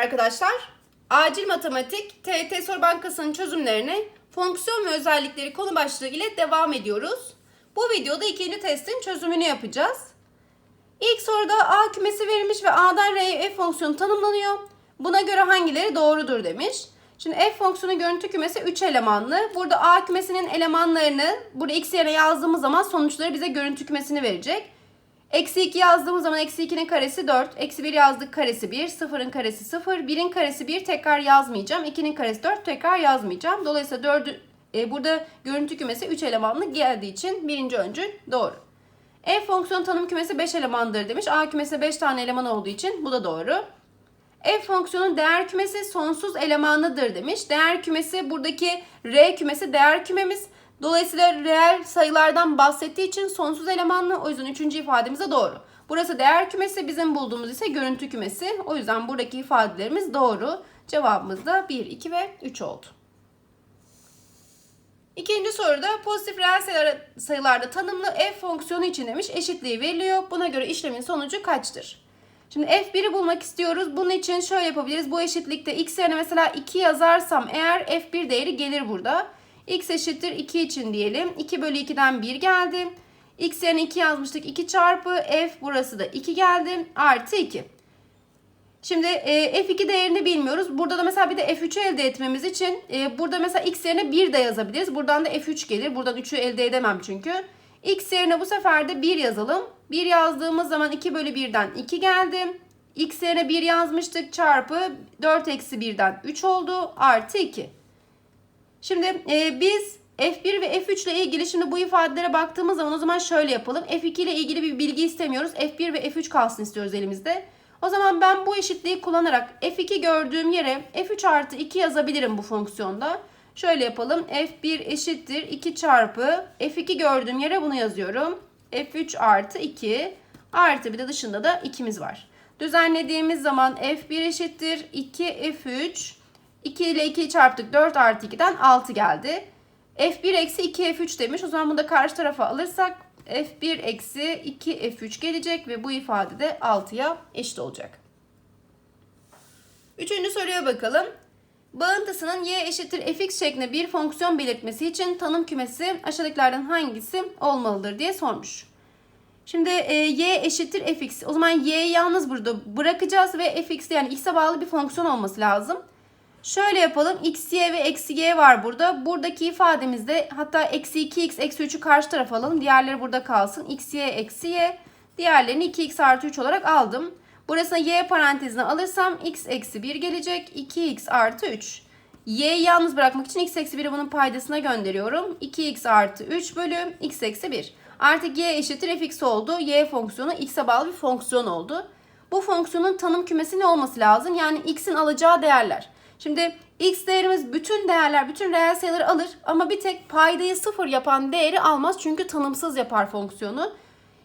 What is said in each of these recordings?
arkadaşlar. Acil Matematik TET Soru Bankası'nın çözümlerine fonksiyon ve özellikleri konu başlığı ile devam ediyoruz. Bu videoda ikinci testin çözümünü yapacağız. İlk soruda A kümesi verilmiş ve A'dan R'ye f fonksiyonu tanımlanıyor. Buna göre hangileri doğrudur demiş. Şimdi f fonksiyonu görüntü kümesi 3 elemanlı. Burada A kümesinin elemanlarını burada x yerine yazdığımız zaman sonuçları bize görüntü kümesini verecek. Eksi 2 yazdığımız zaman eksi 2'nin karesi 4. Eksi 1 yazdık karesi 1. 0'ın karesi 0. 1'in karesi 1 tekrar yazmayacağım. 2'nin karesi 4 tekrar yazmayacağım. Dolayısıyla 4'ü e, burada görüntü kümesi 3 elemanlı geldiği için birinci öncül doğru. F fonksiyon tanım kümesi 5 elemandır demiş. A kümesi 5 tane eleman olduğu için bu da doğru. F fonksiyonun değer kümesi sonsuz elemanlıdır demiş. Değer kümesi buradaki R kümesi değer kümemiz. Dolayısıyla reel sayılardan bahsettiği için sonsuz elemanlı. O yüzden üçüncü ifademiz de doğru. Burası değer kümesi, bizim bulduğumuz ise görüntü kümesi. O yüzden buradaki ifadelerimiz doğru. Cevabımız da 1, 2 ve 3 oldu. İkinci soruda pozitif reel sayılar, sayılarda tanımlı f fonksiyonu için demiş eşitliği veriliyor. Buna göre işlemin sonucu kaçtır? Şimdi f1'i bulmak istiyoruz. Bunun için şöyle yapabiliriz. Bu eşitlikte x yerine mesela 2 yazarsam eğer f1 değeri gelir burada. X eşittir 2 için diyelim. 2 bölü 2'den 1 geldi. x yerine 2 yazmıştık. 2 çarpı f burası da 2 geldi. Artı 2. Şimdi e, f2 değerini bilmiyoruz. Burada da mesela bir de f3'ü elde etmemiz için e, burada mesela x yerine 1 de yazabiliriz. Buradan da f3 gelir. Buradan 3'ü elde edemem çünkü. x yerine bu sefer de 1 yazalım. 1 yazdığımız zaman 2 bölü 1'den 2 geldi. x yerine 1 yazmıştık çarpı 4 eksi 1'den 3 oldu. Artı 2. Şimdi e, biz F1 ve F3 ile ilgili şimdi bu ifadelere baktığımız zaman o zaman şöyle yapalım. F2 ile ilgili bir bilgi istemiyoruz. F1 ve F3 kalsın istiyoruz elimizde. O zaman ben bu eşitliği kullanarak F2 gördüğüm yere F3 artı 2 yazabilirim bu fonksiyonda. Şöyle yapalım. F1 eşittir 2 çarpı F2 gördüğüm yere bunu yazıyorum. F3 artı 2 artı bir de dışında da 2'miz var. Düzenlediğimiz zaman F1 eşittir 2 F3 2 ile 2'yi çarptık 4 artı 2'den 6 geldi. F1 eksi 2 F3 demiş. O zaman bunu da karşı tarafa alırsak F1 eksi 2 F3 gelecek ve bu ifade de 6'ya eşit olacak. Üçüncü soruya bakalım. Bağıntısının y eşittir fx şeklinde bir fonksiyon belirtmesi için tanım kümesi aşağıdakilerden hangisi olmalıdır diye sormuş. Şimdi e, y eşittir fx. O zaman y'yi yalnız burada bırakacağız ve fx yani x'e bağlı bir fonksiyon olması lazım. Şöyle yapalım. x, y ve eksi y var burada. Buradaki ifademizde hatta eksi 2x eksi 3'ü karşı tarafa alalım. Diğerleri burada kalsın. x, y, eksi y. Diğerlerini 2x artı 3 olarak aldım. Burasına y parantezine alırsam x eksi 1 gelecek. 2x artı 3. y'yi yalnız bırakmak için x eksi 1'i bunun paydasına gönderiyorum. 2x artı 3 bölü x eksi 1. Artık y eşittir fx oldu. y fonksiyonu x'e bağlı bir fonksiyon oldu. Bu fonksiyonun tanım kümesi ne olması lazım? Yani x'in alacağı değerler. Şimdi x değerimiz bütün değerler, bütün reel sayıları alır ama bir tek paydayı sıfır yapan değeri almaz çünkü tanımsız yapar fonksiyonu.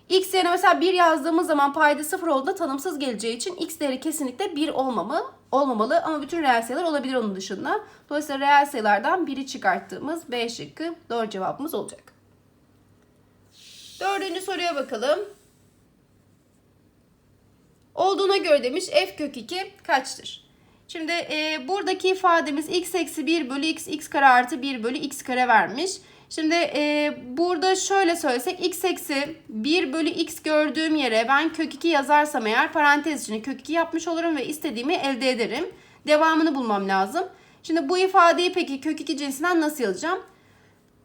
x yerine mesela 1 yazdığımız zaman payda sıfır olduğunda tanımsız geleceği için x değeri kesinlikle 1 olmamalı, olmamalı ama bütün reel sayılar olabilir onun dışında. Dolayısıyla reel sayılardan 1'i çıkarttığımız B şıkkı doğru cevabımız olacak. Dördüncü soruya bakalım. Olduğuna göre demiş f kök 2 kaçtır? Şimdi e, buradaki ifademiz x eksi 1 bölü x x kare artı 1 bölü x kare vermiş. Şimdi e, burada şöyle söylesek x eksi 1 bölü x gördüğüm yere ben kök 2 yazarsam eğer parantez içine kök 2 yapmış olurum ve istediğimi elde ederim. Devamını bulmam lazım. Şimdi bu ifadeyi peki kök 2 cinsinden nasıl yazacağım?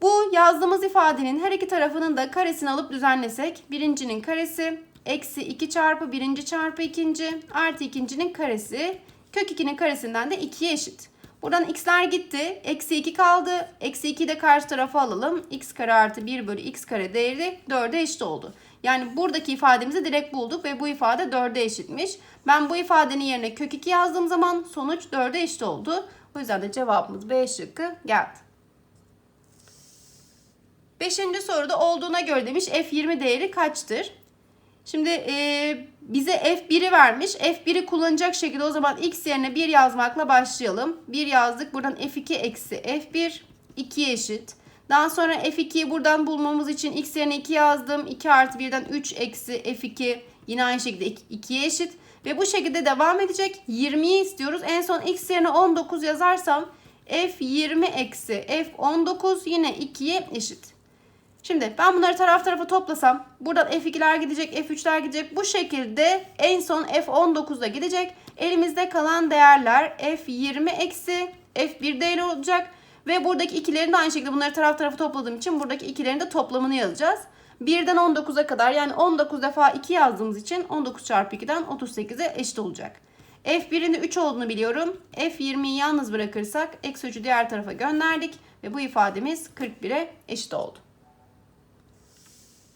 Bu yazdığımız ifadenin her iki tarafının da karesini alıp düzenlesek birincinin karesi eksi 2 çarpı birinci çarpı ikinci artı ikincinin karesi Kök 2'nin karesinden de 2'ye eşit. Buradan x'ler gitti. Eksi 2 kaldı. Eksi 2'yi de karşı tarafa alalım. x kare artı 1 bölü x kare değeri 4'e eşit oldu. Yani buradaki ifademizi direkt bulduk ve bu ifade 4'e eşitmiş. Ben bu ifadenin yerine kök 2 yazdığım zaman sonuç 4'e eşit oldu. O yüzden de cevabımız B şıkkı geldi. Beşinci soruda olduğuna göre demiş F20 değeri kaçtır? Şimdi e, bize F1'i vermiş. F1'i kullanacak şekilde o zaman x yerine 1 yazmakla başlayalım. 1 yazdık. Buradan F2 eksi F1 2'ye eşit. Daha sonra F2'yi buradan bulmamız için x yerine 2 yazdım. 2 artı 1'den 3 eksi F2 yine aynı şekilde 2'ye eşit. Ve bu şekilde devam edecek. 20'yi istiyoruz. En son x yerine 19 yazarsam F20 eksi F19 yine 2'ye eşit. Şimdi ben bunları taraf tarafa toplasam buradan F2'ler gidecek, F3'ler gidecek. Bu şekilde en son F19'da gidecek. Elimizde kalan değerler F20 eksi F1 değeri olacak. Ve buradaki ikilerini de aynı şekilde bunları taraf tarafa topladığım için buradaki ikilerin de toplamını yazacağız. 1'den 19'a kadar yani 19 defa 2 yazdığımız için 19 çarpı 2'den 38'e eşit olacak. F1'in de 3 olduğunu biliyorum. F20'yi yalnız bırakırsak eksi 3'ü diğer tarafa gönderdik. Ve bu ifademiz 41'e eşit oldu.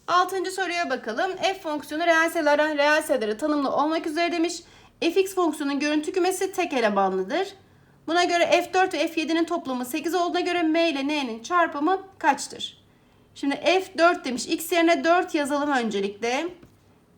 Altıncı soruya bakalım. F fonksiyonu reel sayılara, reel sayılara tanımlı olmak üzere demiş. fx fonksiyonunun görüntü kümesi tek elemanlıdır. Buna göre f4 ve f7'nin toplamı 8 olduğuna göre m ile n'nin çarpımı kaçtır? Şimdi f4 demiş. x yerine 4 yazalım öncelikle.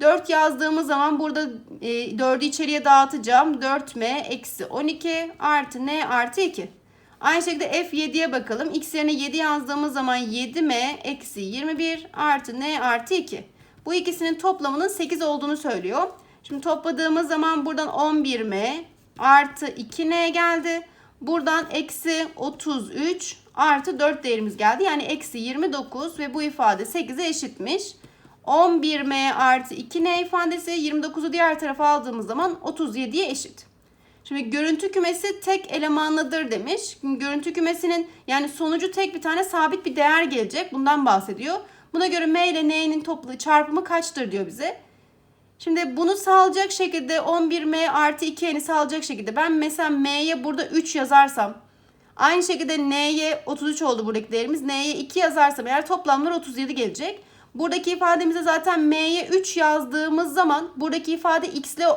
4 yazdığımız zaman burada e, 4'ü içeriye dağıtacağım. 4m eksi 12 artı n artı 2. Aynı şekilde F7'ye bakalım. X yerine 7 yazdığımız zaman 7M eksi 21 artı N artı 2. Bu ikisinin toplamının 8 olduğunu söylüyor. Şimdi topladığımız zaman buradan 11M artı 2N geldi. Buradan eksi 33 artı 4 değerimiz geldi. Yani eksi 29 ve bu ifade 8'e eşitmiş. 11M artı 2N ifadesi 29'u diğer tarafa aldığımız zaman 37'ye eşit. Şimdi görüntü kümesi tek elemanlıdır demiş. Görüntü kümesinin yani sonucu tek bir tane sabit bir değer gelecek. Bundan bahsediyor. Buna göre m ile n'nin toplu çarpımı kaçtır diyor bize. Şimdi bunu sağlayacak şekilde 11m artı 2n'yi sağlayacak şekilde ben mesela m'ye burada 3 yazarsam aynı şekilde n'ye 33 oldu buradaki değerimiz. n'ye 2 yazarsam eğer toplamlar 37 gelecek. Buradaki ifademize zaten m'ye 3 yazdığımız zaman buradaki ifade x ile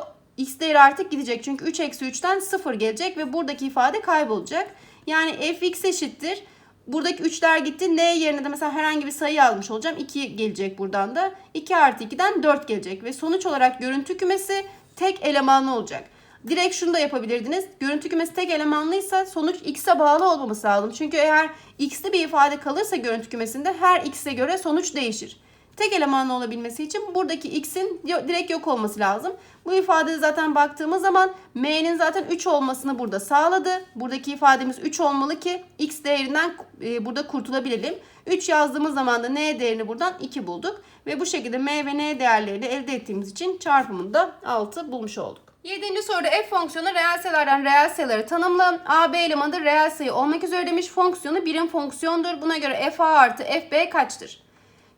x değeri artık gidecek. Çünkü 3 eksi 3'ten 0 gelecek ve buradaki ifade kaybolacak. Yani fx eşittir. Buradaki 3'ler gitti. N yerine de mesela herhangi bir sayı yazmış olacağım. 2 gelecek buradan da. 2 artı 2'den 4 gelecek. Ve sonuç olarak görüntü kümesi tek elemanlı olacak. Direkt şunu da yapabilirdiniz. Görüntü kümesi tek elemanlıysa sonuç x'e bağlı olmaması lazım. Çünkü eğer x'li bir ifade kalırsa görüntü kümesinde her x'e göre sonuç değişir tek elemanlı olabilmesi için buradaki x'in direkt yok olması lazım. Bu ifadede zaten baktığımız zaman m'nin zaten 3 olmasını burada sağladı. Buradaki ifademiz 3 olmalı ki x değerinden e, burada kurtulabilelim. 3 yazdığımız zaman da n değerini buradan 2 bulduk. Ve bu şekilde m ve n değerlerini elde ettiğimiz için çarpımında 6 bulmuş olduk. Yedinci soruda f fonksiyonu reel sayılardan reel sayıları tanımlı. a b elemanı reel sayı olmak üzere demiş. Fonksiyonu birim fonksiyondur. Buna göre f a artı f b kaçtır?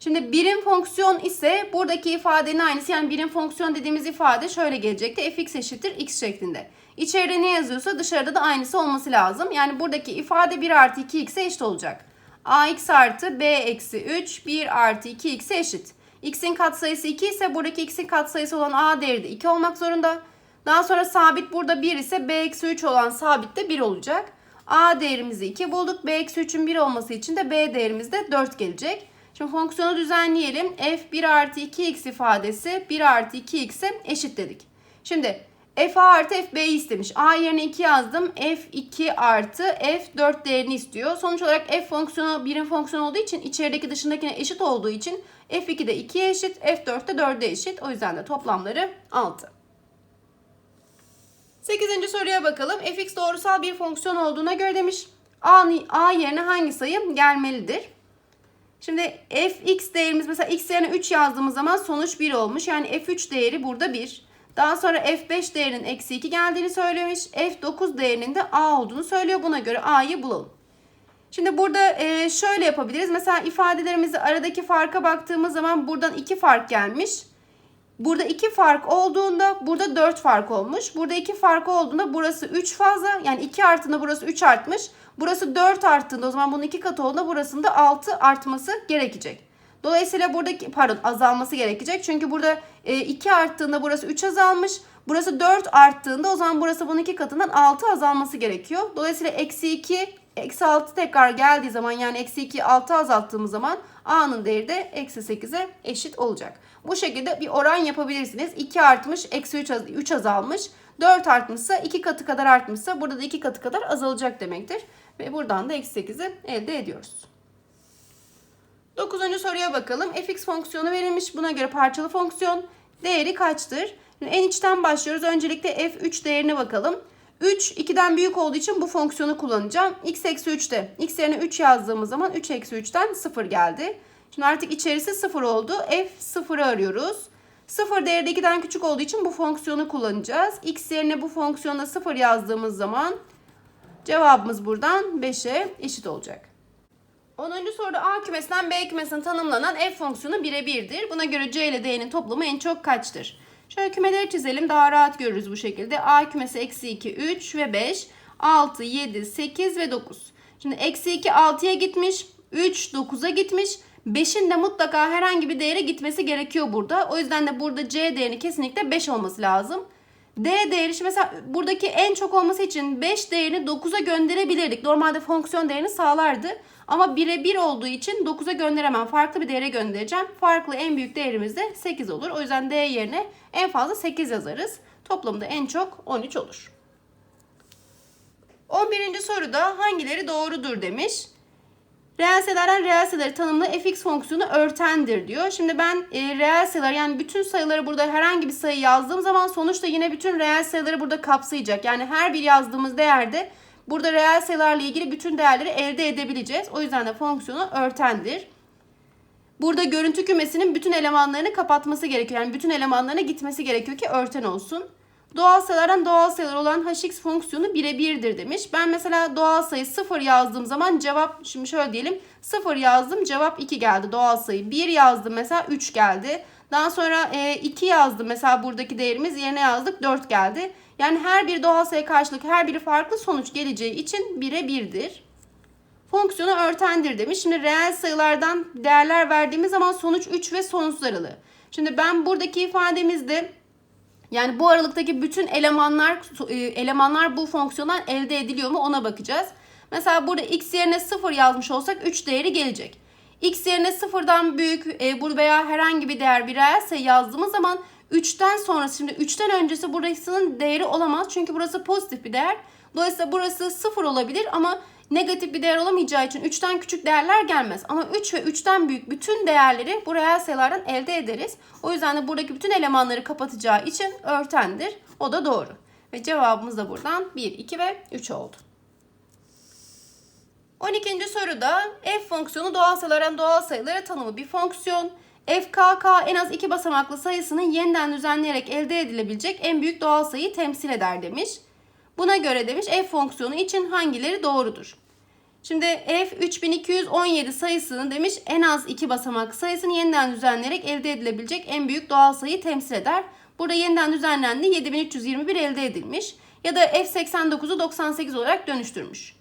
Şimdi birim fonksiyon ise buradaki ifadenin aynısı. Yani birim fonksiyon dediğimiz ifade şöyle gelecekti. fx eşittir x şeklinde. İçeride ne yazıyorsa dışarıda da aynısı olması lazım. Yani buradaki ifade 1 artı 2x'e eşit olacak. ax artı b eksi 3 1 artı 2x'e eşit. x'in katsayısı 2 ise buradaki x'in katsayısı olan a değeri de 2 olmak zorunda. Daha sonra sabit burada 1 ise b eksi 3 olan sabit de 1 olacak. a değerimizi 2 bulduk. b eksi 3'ün 1 olması için de b değerimiz de 4 gelecek. Şimdi fonksiyonu düzenleyelim. f 1 artı 2x ifadesi 1 artı 2x'e eşit dedik. Şimdi f a artı f b'yi istemiş. a yerine 2 yazdım. f 2 artı f 4 değerini istiyor. Sonuç olarak f fonksiyonu birim fonksiyon olduğu için içerideki dışındakine eşit olduğu için f 2 de 2'ye eşit. f 4 de 4'e eşit. O yüzden de toplamları 6. 8. soruya bakalım. fx doğrusal bir fonksiyon olduğuna göre demiş. A, a yerine hangi sayı gelmelidir? Şimdi fx değerimiz mesela x yerine 3 yazdığımız zaman sonuç 1 olmuş. Yani f3 değeri burada 1. Daha sonra f5 değerinin eksi 2 geldiğini söylemiş. f9 değerinin de a olduğunu söylüyor. Buna göre a'yı bulalım. Şimdi burada e, şöyle yapabiliriz. Mesela ifadelerimizi aradaki farka baktığımız zaman buradan 2 fark gelmiş. Burada 2 fark olduğunda burada 4 fark olmuş. Burada 2 fark olduğunda burası 3 fazla. Yani 2 arttığında burası 3 artmış. Burası 4 arttığında o zaman bunun 2 katı olduğunda burasının da 6 artması gerekecek. Dolayısıyla buradaki pardon azalması gerekecek. Çünkü burada 2 e, arttığında burası 3 azalmış. Burası 4 arttığında o zaman burası bunun 2 katından 6 azalması gerekiyor. Dolayısıyla eksi 2 eksi 6 tekrar geldiği zaman yani eksi 2 6 azalttığımız zaman a'nın değeri de eksi 8'e eşit olacak. Bu şekilde bir oran yapabilirsiniz. 2 artmış eksi 3, 3 azalmış. 4 artmışsa 2 katı kadar artmışsa burada da 2 katı kadar azalacak demektir. Ve buradan da eksi 8'i elde ediyoruz. Dokuzuncu soruya bakalım. fx fonksiyonu verilmiş. Buna göre parçalı fonksiyon değeri kaçtır? Şimdi en içten başlıyoruz. Öncelikle f3 değerine bakalım. 3 2'den büyük olduğu için bu fonksiyonu kullanacağım. x eksi 3'te x yerine 3 yazdığımız zaman 3 eksi 3'ten 0 geldi. Şimdi artık içerisi 0 oldu. f 0'ı arıyoruz. 0 değeri de 2'den küçük olduğu için bu fonksiyonu kullanacağız. x yerine bu fonksiyonda 0 yazdığımız zaman cevabımız buradan 5'e eşit olacak. 10. soruda A kümesinden B kümesine tanımlanan f fonksiyonu birebirdir. Buna göre C ile D'nin toplamı en çok kaçtır? Şöyle kümeleri çizelim daha rahat görürüz bu şekilde. A kümesi eksi 2, 3 ve 5, 6, 7, 8 ve 9. Şimdi eksi 2 6'ya gitmiş, 3 9'a gitmiş. 5'in de mutlaka herhangi bir değere gitmesi gerekiyor burada. O yüzden de burada C değerini kesinlikle 5 olması lazım. D değeri şimdi mesela buradaki en çok olması için 5 değerini 9'a gönderebilirdik. Normalde fonksiyon değerini sağlardı. Ama 1'e 1 olduğu için 9'a gönderemem. Farklı bir değere göndereceğim. Farklı en büyük değerimiz de 8 olur. O yüzden D yerine en fazla 8 yazarız. Toplamda en çok 13 olur. 11. soruda hangileri doğrudur demiş. Reel sayılardan reel sayıları tanımlı fx fonksiyonu örtendir diyor. Şimdi ben e, reel sayılar yani bütün sayıları burada herhangi bir sayı yazdığım zaman sonuçta yine bütün reel sayıları burada kapsayacak. Yani her bir yazdığımız değerde burada reel sayılarla ilgili bütün değerleri elde edebileceğiz. O yüzden de fonksiyonu örtendir. Burada görüntü kümesinin bütün elemanlarını kapatması gerekiyor. Yani bütün elemanlarına gitmesi gerekiyor ki örten olsun. Doğal sayılardan doğal sayılar olan hx fonksiyonu birebirdir demiş. Ben mesela doğal sayı 0 yazdığım zaman cevap şimdi şöyle diyelim 0 yazdım cevap 2 geldi doğal sayı. 1 yazdım mesela 3 geldi. Daha sonra 2 yazdım mesela buradaki değerimiz yerine yazdık 4 geldi. Yani her bir doğal sayı karşılık her biri farklı sonuç geleceği için birebirdir. Fonksiyonu örtendir demiş. Şimdi reel sayılardan değerler verdiğimiz zaman sonuç 3 ve sonsuz aralığı. Şimdi ben buradaki ifademizde yani bu aralıktaki bütün elemanlar e, elemanlar bu fonksiyondan elde ediliyor mu ona bakacağız. Mesela burada x yerine 0 yazmış olsak 3 değeri gelecek. x yerine 0'dan büyük e, veya herhangi bir değer bir reel sayı yazdığımız zaman 3'ten sonrası şimdi 3'ten öncesi burasının değeri olamaz. Çünkü burası pozitif bir değer. Dolayısıyla burası 0 olabilir ama negatif bir değer olamayacağı için 3'ten küçük değerler gelmez. Ama 3 ve 3'ten büyük bütün değerleri bu reel sayılardan elde ederiz. O yüzden de buradaki bütün elemanları kapatacağı için örtendir. O da doğru. Ve cevabımız da buradan 1, 2 ve 3 oldu. 12. soruda f fonksiyonu doğal sayılardan doğal sayılara tanımı bir fonksiyon. FKK en az iki basamaklı sayısının yeniden düzenleyerek elde edilebilecek en büyük doğal sayıyı temsil eder demiş. Buna göre demiş f fonksiyonu için hangileri doğrudur? Şimdi f 3217 sayısının demiş en az iki basamak sayısını yeniden düzenleyerek elde edilebilecek en büyük doğal sayıyı temsil eder. Burada yeniden düzenlendi 7321 elde edilmiş ya da f 89'u 98 olarak dönüştürmüş.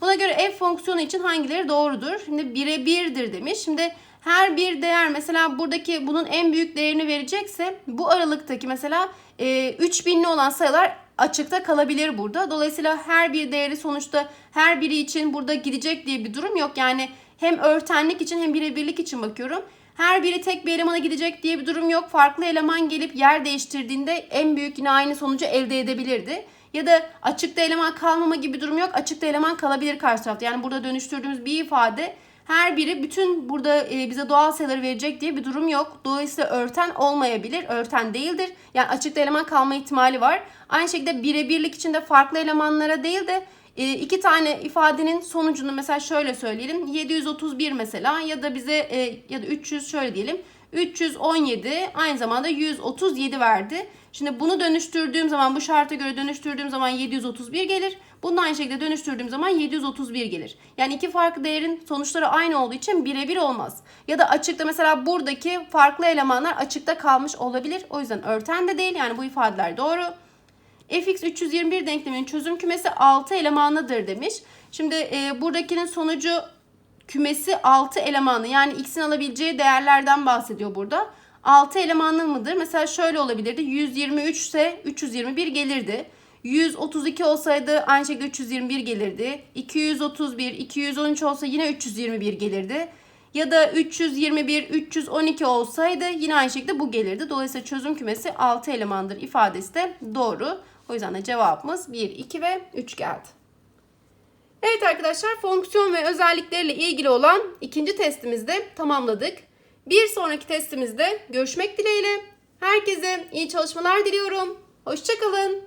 Buna göre f fonksiyonu için hangileri doğrudur? Şimdi birebirdir demiş. Şimdi her bir değer mesela buradaki bunun en büyük değerini verecekse bu aralıktaki mesela e, 3000'li olan sayılar açıkta kalabilir burada. Dolayısıyla her bir değeri sonuçta her biri için burada gidecek diye bir durum yok. Yani hem örtenlik için hem birebirlik için bakıyorum. Her biri tek bir elemana gidecek diye bir durum yok. Farklı eleman gelip yer değiştirdiğinde en büyük yine aynı sonucu elde edebilirdi. Ya da açıkta eleman kalmama gibi bir durum yok. Açıkta eleman kalabilir karşı tarafta. Yani burada dönüştürdüğümüz bir ifade her biri bütün burada e, bize doğal sayıları verecek diye bir durum yok. Dolayısıyla örten olmayabilir. Örten değildir. Yani açıkta eleman kalma ihtimali var. Aynı şekilde birebirlik içinde farklı elemanlara değil de e, iki tane ifadenin sonucunu mesela şöyle söyleyelim. 731 mesela ya da bize e, ya da 300 şöyle diyelim. 317 aynı zamanda 137 verdi. Şimdi bunu dönüştürdüğüm zaman bu şarta göre dönüştürdüğüm zaman 731 gelir. Bunu aynı şekilde dönüştürdüğüm zaman 731 gelir. Yani iki farklı değerin sonuçları aynı olduğu için birebir olmaz. Ya da açıkta mesela buradaki farklı elemanlar açıkta kalmış olabilir. O yüzden örten de değil yani bu ifadeler doğru. fx 321 denkleminin çözüm kümesi 6 elemanlıdır demiş. Şimdi e, buradakinin sonucu kümesi 6 elemanlı yani x'in alabileceği değerlerden bahsediyor burada. 6 elemanlı mıdır? Mesela şöyle olabilirdi. 123 ise 321 gelirdi. 132 olsaydı aynı şekilde 321 gelirdi. 231, 213 olsa yine 321 gelirdi. Ya da 321, 312 olsaydı yine aynı şekilde bu gelirdi. Dolayısıyla çözüm kümesi 6 elemandır ifadesi de doğru. O yüzden de cevabımız 1, 2 ve 3 geldi. Evet arkadaşlar fonksiyon ve özellikleriyle ilgili olan ikinci testimizde tamamladık. Bir sonraki testimizde görüşmek dileğiyle. Herkese iyi çalışmalar diliyorum. Hoşçakalın.